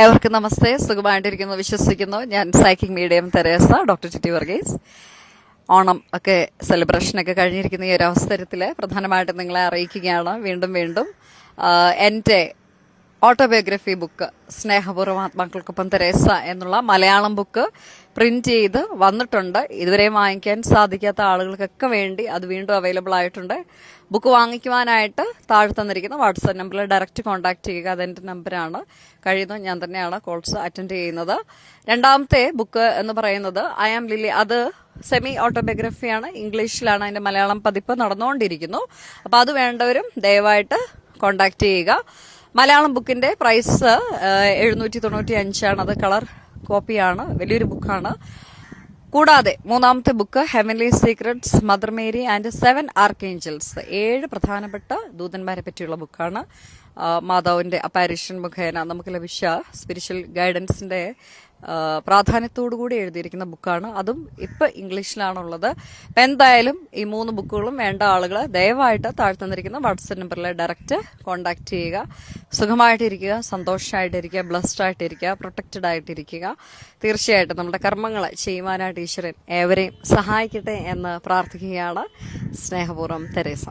ഏവർക്കും നമസ്തേ. സുഖമായിട്ടിരിക്കുന്നു വിശ്വസിക്കുന്നു. ഞാൻ psychic medium Theresa doctor Chitty Varghese. Onam ഒക്കെ സെലിബ്രേഷനൊക്കെ കഴിഞ്ഞിരിക്കുന്ന ഈ ഒരു അവസരത്തിൽ പ്രധാനമായിട്ടും നിങ്ങളെ അറിയിക്കുകയാണ്. വീണ്ടും വീണ്ടും എന്റെ ഓട്ടോബയോഗ്രഫി ബുക്ക് സ്നേഹപൂർവം ആത്മാക്കൾക്കൊപ്പം തെരേസ എന്നുള്ള മലയാളം ബുക്ക് പ്രിന്റ് ചെയ്ത് വന്നിട്ടുണ്ട്. ഇതുവരെ വാങ്ങിക്കാൻ സാധിക്കാത്ത ആളുകൾക്കൊക്കെ വേണ്ടി അത് വീണ്ടും അവൈലബിൾ ആയിട്ടുണ്ട്. ബുക്ക് വാങ്ങിക്കുവാനായിട്ട് താഴെ തന്നിരിക്കുന്ന വാട്സാപ്പ് നമ്പറിൽ ഡയറക്റ്റ് കോൺടാക്ട് ചെയ്യുക. അതെന്റെ നമ്പറാണ് കഴിയുന്നു ഞാൻ തന്നെയാണ് കോൾസ് അറ്റൻഡ് ചെയ്യുന്നത്. രണ്ടാമത്തെ ബുക്ക് എന്ന് പറയുന്നത് ഐ ആം ലില്ലി അത് സെമി ഓട്ടോബയോഗ്രഫിയാണ് ഇംഗ്ലീഷിലാണ് അതിന്റെ മലയാളം പതിപ്പ് നടന്നുകൊണ്ടിരിക്കുന്നു. അപ്പോൾ അത് വേണ്ടവരും ദയവായിട്ട് കോൺടാക്ട് ചെയ്യുക. മലയാളം ബുക്കിന്റെ പ്രൈസ് എഴുന്നൂറ്റി തൊണ്ണൂറ്റി അഞ്ചാണ് അത് കളർ കോപ്പിയാണ് വലിയൊരു ബുക്കാണ്. കൂടാതെ മൂന്നാമത്തെ book heavenly secrets mother Mary and seven archangels ഏഴ് പ്രധാനപ്പെട്ട ദൂതന്മാരെ പറ്റിയുള്ള ബുക്കാണ്. മാതാവിന്റെ അപ്പാരിഷൻ മുഖേന നമുക്ക് ലഭിച്ച സ്പിരിച്വൽ ഗൈഡൻസിന്റെ പ്രാധാന്യത്തോടുകൂടി എഴുതിയിരിക്കുന്ന ബുക്കാണ്. അതും ഇപ്പൊ ഇംഗ്ലീഷിലാണുള്ളത്. അപ്പൊ എന്തായാലും ഈ മൂന്ന് ബുക്കുകളും വേണ്ട ആളുകൾ ദയവായിട്ട് താഴ്ത്തുന്നിരിക്കുന്ന വാട്സപ്പ് നമ്പറിൽ ഡയറക്റ്റ് കോൺടാക്ട് ചെയ്യുക. സുഖമായിട്ടിരിക്കുക സന്തോഷമായിട്ടിരിക്കുക ബ്ലസ്ഡ് ആയിട്ടിരിക്കുക പ്രൊട്ടക്റ്റഡ് ആയിട്ടിരിക്കുക. തീർച്ചയായിട്ടും നമ്മുടെ കർമ്മങ്ങൾ ചെയ്യുവാനായിട്ട് ഈശ്വരൻ ഏവരെയും സഹായിക്കട്ടെ എന്ന് പ്രാർത്ഥിക്കുകയാണ് സ്നേഹപൂർവം തെരേസ.